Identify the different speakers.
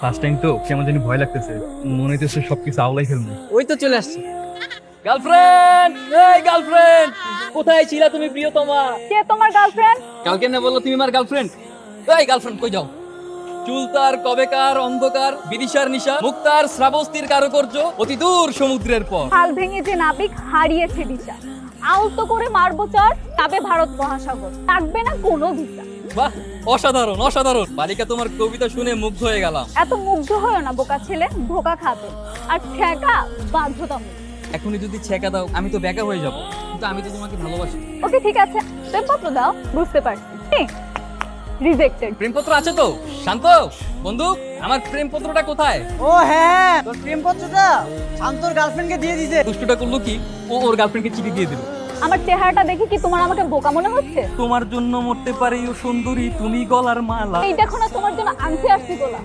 Speaker 1: First time তো কেমন জানি ভয় লাগতেছে। মনে হইতেছে সবকিছু আওলাই ফেলব।
Speaker 2: ওই তো চলে আসছে। গার্লফ্রেন্ড এই গার্লফ্রেন্ড কোথায় ছিলা তুমি প্রিয়তমা?
Speaker 3: কে তোমার গার্লফ্রেন্ড
Speaker 2: কালকে না বলল তুমি আমার গার্লফ্রেন্ড এই গার্লফ্রেন্ড কই যাও? চুলতার কবেকার অন্ধকার বিদিশার নিশা মুক্তার শ্রাবস্তির কারুকার্য অতি দূর সমুদ্রের পর
Speaker 3: হাল ভেঙে যে নাবিক হারিয়েছে দিশা আলতো করে মারবো চার যাবে ভারত মহাসাগর। থাকবে না কোনো ভিসা
Speaker 2: বাহ অসাধারণ অসাধারণ। বালিকা তোমার কবিতা শুনে মুগ্ধ হয়ে গেলাম।
Speaker 3: এত মুগ্ধ হয় না বোকা ছেলে ধোকা খাবে। আর ঠেকা বাধ্যতামূলক।
Speaker 2: এখনই যদি ছেকা দাও আমি তো বেকা হয়ে যাব। কিন্তু আমি তো তোমাকে ভালোবাসি।
Speaker 3: ওকে ঠিক আছে। প্রেমপত্র দাও বুঝতে পারছি। রিজেক্টেড
Speaker 2: প্রেমপত্র আছে তো? শান্ত বন্ধু আমার প্রেমপত্রটা কোথায়?
Speaker 4: ও হ্যাঁ তোর প্রেমপত্রটা শান্তর গার্লফ্রেন্ডকে দিয়ে দিছে
Speaker 2: দুষ্টুটা করল কি? ও ওর গার্লফ্রেন্ডকে চিঠি দিয়ে দিল।
Speaker 3: আমার চেহারাটা দেখে কি তোমার আমাকে বোকা মনে হচ্ছে?
Speaker 2: তোমার জন্য মরতে পারে ও সুন্দরী তুমি গলার মালা।
Speaker 3: এই দেখো না তোমার জন্য আনতে আসছি গোলা।